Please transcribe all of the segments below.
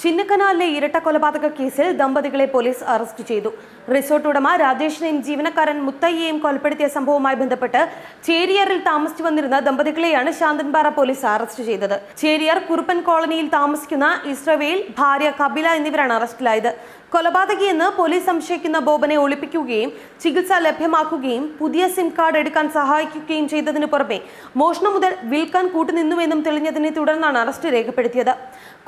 ചിന്നക്കനാലിലെ ഇരട്ട കൊലപാതക കേസിൽ ദമ്പതികളെ പോലീസ് അറസ്റ്റ് ചെയ്തു. റിസോർട്ട് ഉടമ രാജേഷിനെയും ജീവനക്കാരൻ മുത്തയ്യയെയും കൊലപ്പെടുത്തിയ സംഭവവുമായി ബന്ധപ്പെട്ട് ചേരിയറിൽ താമസിച്ചു വന്നിരുന്ന ദമ്പതികളെയാണ് ശാന്തൻപാറ പോലീസ് അറസ്റ്റ് ചെയ്തത്. ചേരിയർ കുറുപ്പൻ കോളനിയിൽ താമസിക്കുന്ന ഇസ്രവേൽ ഭാര്യ കപില എന്നിവരാണ് അറസ്റ്റിലായത്. കൊലപാതകിയെന്ന് പോലീസ് സംശയിക്കുന്ന ബോബനെ ഒളിപ്പിക്കുകയും ചികിത്സ ലഭ്യമാക്കുകയും പുതിയ സിം കാർഡ് എടുക്കാൻ സഹായിക്കുകയും ചെയ്തതിനു പുറമെ മോഷണം മുതൽ വിൽക്കാൻ കൂട്ടുനിന്നുവെന്നും തെളിഞ്ഞതിനെ തുടർന്നാണ് അറസ്റ്റ് രേഖപ്പെടുത്തിയത്.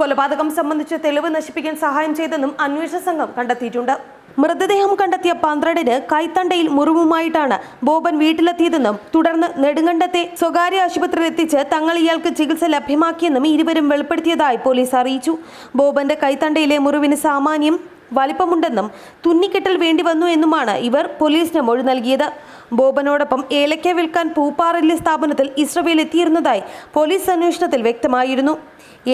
കൊലപാതകം സംബന്ധിച്ച് തെളിവ് നശിപ്പിക്കാൻ സഹായം ചെയ്തെന്നും അന്വേഷണ സംഘം കണ്ടെത്തിയിട്ടുണ്ട്. മൃതദേഹം കണ്ടെത്തിയ പന്ത്രണ്ടിന് കൈത്തണ്ടയിൽ മുറിവുമായിട്ടാണ് ബോബൻ വീട്ടിലെത്തിയതെന്നും തുടർന്ന് നെടുങ്കണ്ടത്തെ സ്വകാര്യ ആശുപത്രിയിൽ എത്തിച്ച് തങ്ങൾ ഇയാൾക്ക് ചികിത്സ ലഭ്യമാക്കിയെന്നും ഇരുവരും വെളിപ്പെടുത്തിയതായി പോലീസ് അറിയിച്ചു. ബോബന്റെ കൈത്തണ്ടയിലെ മുറിവിന് സാമാന്യം വലിപ്പമുണ്ടെന്നും തുന്നിക്കെട്ടൽ വേണ്ടി വന്നു എന്നുമാണ് ഇവർ പോലീസിന് മൊഴി നൽകിയത്. ബോബനോടൊപ്പം ഏലക്ക വിൽക്കാൻ പൂപ്പാറയിലെ സ്ഥാപനത്തിൽ ഇസ്രവേൽ എത്തിയിരുന്നതായി പോലീസ് അന്വേഷണത്തിൽ വ്യക്തമായിരുന്നു.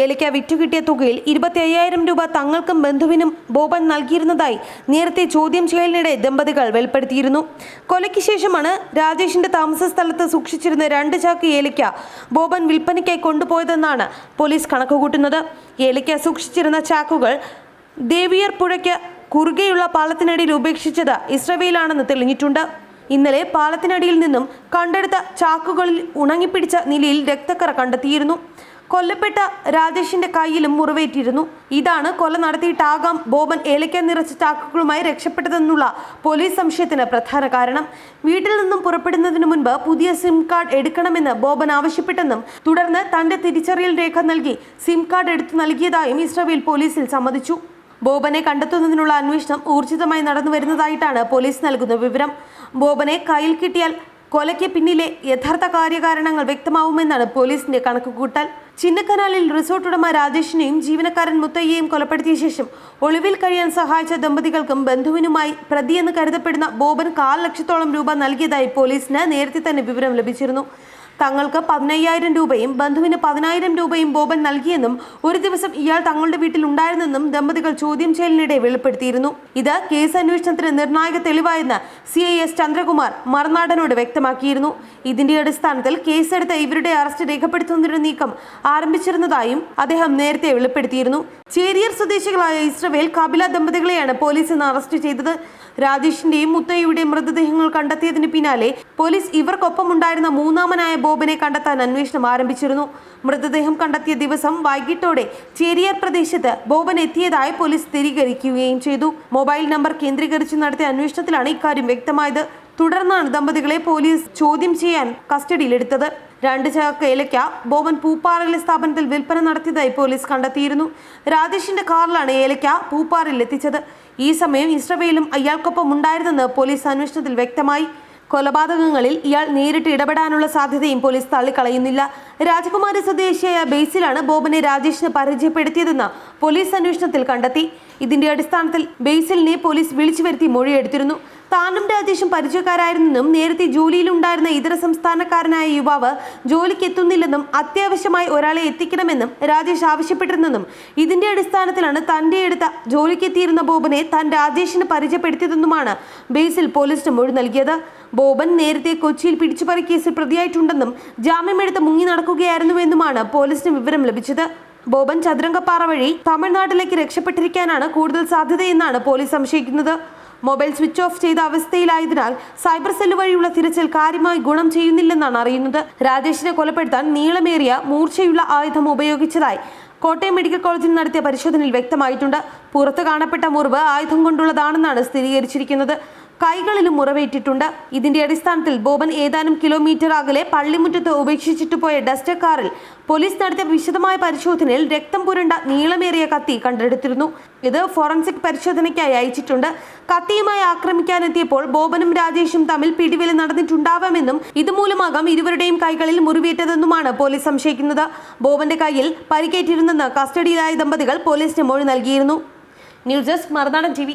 ഏലക്ക വിറ്റുകിട്ടിയ തുകയിൽ ഇരുപത്തി അയ്യായിരം രൂപ തങ്ങൾക്കും ബന്ധുവിനും ബോബൻ നൽകിയിരുന്നതായി നേരത്തെ ചോദ്യം ചെയ്യലിനിടെ ദമ്പതികൾ വെളിപ്പെടുത്തിയിരുന്നു. കൊലയ്ക്ക് ശേഷമാണ് രാജേഷിന്റെ താമസ സ്ഥലത്ത് സൂക്ഷിച്ചിരുന്ന രണ്ട് ചാക്ക് ഏലക്ക ബോബൻ വിൽപ്പനയ്ക്കായി കൊണ്ടുപോയതെന്നാണ് പോലീസ് കണക്കുകൂട്ടുന്നത്. ഏലക്ക സൂക്ഷിച്ചിരുന്ന ചാക്കുകൾ ദേവിയർ പുഴയ്ക്ക് കുറുകെയുള്ള പാലത്തിനടിയിൽ ഉപേക്ഷിച്ചത് ഇസ്രവേലാണെന്ന് തെളിഞ്ഞിട്ടുണ്ട്. ഇന്നലെ പാലത്തിനടിയിൽ നിന്നും കണ്ടെടുത്ത ചാക്കുകളിൽ ഉണങ്ങിപ്പിടിച്ച നിലയിൽ രക്തക്കറ കണ്ടെത്തിയിരുന്നു. കൊല്ലപ്പെട്ട രാജേഷിന്റെ കയ്യിലും മുറിവേറ്റിരുന്നു. ഇതാണ് കൊല നടത്തിയിട്ടാകാം ബോബൻ ഏലയ്ക്ക നിറച്ച ചാക്കുകളുമായി രക്ഷപ്പെട്ടതെന്നുള്ള പോലീസ് സംശയത്തിന് പ്രധാന കാരണം. വീട്ടിൽ നിന്നും പുറപ്പെടുന്നതിന് മുൻപ് പുതിയ സിം കാർഡ് എടുക്കണമെന്ന് ബോബൻ ആവശ്യപ്പെട്ടെന്നും തുടർന്ന് തന്റെ തിരിച്ചറിയൽ രേഖ നൽകി സിം കാർഡ് എടുത്തു നൽകിയതായും ഇസ്രവേൽ പോലീസിൽ സമ്മതിച്ചു. ബോബനെ കണ്ടെത്തുന്നതിനുള്ള അന്വേഷണം ഊർജിതമായി നടന്നു വരുന്നതായിട്ടാണ് പോലീസ് നൽകുന്ന വിവരം. ബോബനെ കയ്യിൽ കിട്ടിയാൽ കൊലയ്ക്ക് പിന്നിലെ യഥാർത്ഥ കാര്യകാരണങ്ങൾ വ്യക്തമാവുമെന്നാണ് പോലീസിന്റെ കണക്കുകൂട്ടൽ. ചിന്നക്കനാലിൽ റിസോർട്ട് ഉടമ രാജേഷിനെയും ജീവനക്കാരൻ മുത്തയ്യയും കൊലപ്പെടുത്തിയ ശേഷം ഒളിവിൽ കഴിയാൻ സഹായിച്ച ദമ്പതികൾക്കും ബന്ധുവിനുമായി പ്രതിയെന്ന് കരുതപ്പെടുന്ന ബോബൻ കാൽ ലക്ഷത്തോളം രൂപ നൽകിയതായി പോലീസിന് നേരത്തെ തന്നെ വിവരം ലഭിച്ചിരുന്നു. തങ്ങൾക്ക് പതിനയ്യായിരം രൂപയും ബന്ധുവിന് പതിനായിരം രൂപയും ബോബൻ നൽകിയെന്നും ഒരു ദിവസം ഇയാൾ തങ്ങളുടെ വീട്ടിൽ ഉണ്ടായിരുന്നെന്നും ദമ്പതികൾ ചോദ്യം ചെയ്യലിനിടെ വെളിപ്പെടുത്തിയിരുന്നു. ഇത് കേസ് അന്വേഷണത്തിന് നിർണായക തെളിവായെന്ന് സി ഐ എസ് ചന്ദ്രകുമാർ മറുനാടനോട് വ്യക്തമാക്കിയിരുന്നു. ഇതിന്റെ അടിസ്ഥാനത്തിൽ കേസെടുത്ത ഇവരുടെ അറസ്റ്റ് രേഖപ്പെടുത്തുന്നതിന്റെ നീക്കം ആരംഭിച്ചിരുന്നതായും അദ്ദേഹം നേരത്തെ വെളിപ്പെടുത്തിയിരുന്നു. ചേരിയർ സ്വദേശികളായ ഇസ്രവേൽ കപില ദമ്പതികളെയാണ് പോലീസ് ഇന്ന് അറസ്റ്റ് ചെയ്തത്. രാജേഷിന്റെയും മുത്തയ്യയുടെയും മൃതദേഹങ്ങൾ കണ്ടെത്തിയതിന് പിന്നാലെ പോലീസ് ഇവർക്കൊപ്പമുണ്ടായിരുന്ന മൂന്നാമനായ ബോബനെ കണ്ടെത്താൻ അന്വേഷണം ആരംഭിച്ചിരുന്നു. മൃതദേഹം കണ്ടെത്തിയ ദിവസം വൈകിട്ടോടെ ചേരിയാർ പ്രദേശത്ത് ബോബൻ എത്തിയതായി പോലീസ് സ്ഥിരീകരിക്കുകയും ചെയ്തു. മൊബൈൽ നമ്പർ കേന്ദ്രീകരിച്ച് നടത്തിയ അന്വേഷണത്തിലാണ് ഇക്കാര്യം വ്യക്തമായത്. തുടർന്നാണ് ദമ്പതികളെ പോലീസ് ചോദ്യം ചെയ്യാൻ കസ്റ്റഡിയിലെടുത്തത്. രണ്ട് ചാക്ക് ഏലയ്ക്ക ബോബൻ പൂപ്പാറയിലെ സ്ഥാപനത്തിൽ വിൽപ്പന നടത്തിയതായി പോലീസ് കണ്ടെത്തിയിരുന്നു. രാജേഷിന്റെ കാറിലാണ് ഏലയ്ക്ക പൂപ്പാറയിൽ എത്തിച്ചത്. ഈ സമയം ഇസ്രവേലും അയാൾക്കൊപ്പം ഉണ്ടായിരുന്നെന്ന് പോലീസ് അന്വേഷണത്തിൽ വ്യക്തമായി. കൊലപാതകങ്ങളിൽ ഇയാൾ നേരിട്ട് ഇടപെടാനുള്ള സാധ്യതയും പോലീസ് തള്ളിക്കളയുന്നില്ല. രാജകുമാരി സ്വദേശിയായ ബേസിലാണ് ബോബനെ രാജേഷിന് പരിചയപ്പെടുത്തിയതെന്ന് പോലീസ് അന്വേഷണത്തിൽ കണ്ടെത്തി. ഇതിന്റെ അടിസ്ഥാനത്തിൽ ബേസിലിനെ പോലീസ് വിളിച്ചു വരുത്തി മൊഴിയെടുത്തിരുന്നു. താനും രാജേഷും പരിചയക്കാരായിരുന്നെന്നും നേരത്തെ ജോലിയിലുണ്ടായിരുന്ന ഇതര സംസ്ഥാനക്കാരനായ യുവാവ് ജോലിക്ക് എത്തുന്നില്ലെന്നും അത്യാവശ്യമായി ഒരാളെ എത്തിക്കണമെന്നും രാജേഷ് ആവശ്യപ്പെട്ടിരുന്നെന്നും ഇതിന്റെ അടിസ്ഥാനത്തിലാണ് തന്റെ അടുത്ത ജോലിക്കെത്തിയിരുന്ന ബോബനെ താൻ രാജേഷിന് പരിചയപ്പെടുത്തിയതെന്നുമാണ് ബേസിൽ പോലീസിന് മൊഴി നൽകിയത്. ബോബൻ നേരത്തെ കൊച്ചിയിൽ പിടിച്ചുപറി കേസിൽ പ്രതിയായിട്ടുണ്ടെന്നും ജാമ്യമെടുത്ത് മുങ്ങി നടക്കുകയായിരുന്നുവെന്നുമാണ് പോലീസിന് വിവരം ലഭിച്ചത്. ബോബൻ ചതുരംഗപ്പാറ വഴി തമിഴ്നാട്ടിലേക്ക് രക്ഷപ്പെട്ടിരിക്കാനാണ് കൂടുതൽ സാധ്യതയെന്നാണ് പോലീസ് സംശയിക്കുന്നത്. മൊബൈൽ സ്വിച്ച് ഓഫ് ചെയ്ത അവസ്ഥയിലായതിനാൽ സൈബർ സെല്ല് വഴിയുള്ള തിരച്ചിൽ കാര്യമായി ഗുണം ചെയ്യുന്നില്ലെന്നാണ് അറിയുന്നത്. രാജേഷിനെ കൊലപ്പെടുത്താൻ നീളമേറിയ മൂർച്ചയുള്ള ആയുധം ഉപയോഗിച്ചതായി കോട്ടയം മെഡിക്കൽ കോളേജിൽ നടത്തിയ പരിശോധനയിൽ വ്യക്തമായിട്ടുണ്ട്. പുറത്ത് കാണപ്പെട്ട മുറിവ് ആയുധം കൊണ്ടുള്ളതാണെന്നാണ് സ്ഥിരീകരിച്ചിരിക്കുന്നത്. കൈകളിലും മുറവേറ്റിട്ടുണ്ട്. ഇതിന്റെ അടിസ്ഥാനത്തിൽ ബോബൻ ഏതാനും കിലോമീറ്റർ അകലെ പള്ളിമുറ്റത്ത് ഉപേക്ഷിച്ചിട്ട് പോയ ഡസ്റ്റർ കാറിൽ പോലീസ് നടത്തിയ വിശദമായ പരിശോധനയിൽ രക്തം പുരണ്ട നീളമേറിയ കത്തി കണ്ടെടുത്തിരുന്നു. ഇത് ഫോറൻസിക് പരിശോധനയ്ക്കായി അയച്ചിട്ടുണ്ട്. കത്തിയുമായി ആക്രമിക്കാനെത്തിയപ്പോൾ ബോബനും രാജേഷും തമ്മിൽ പിടിവലി നടന്നിട്ടുണ്ടാവാമെന്നും ഇതുമൂലമാകാം ഇരുവരുടെയും കൈകളിൽ മുറിവേറ്റതെന്നുമാണ് പോലീസ് സംശയിക്കുന്നത്. ബോബന്റെ കയ്യിൽ പരിക്കേറ്റിരുന്നെന്ന് കസ്റ്റഡിയിലായ ദമ്പതികൾ പോലീസിന് മൊഴി നൽകിയിരുന്നു. ന്യൂസ് ഡെസ്ക് മറുനാടൻ ടി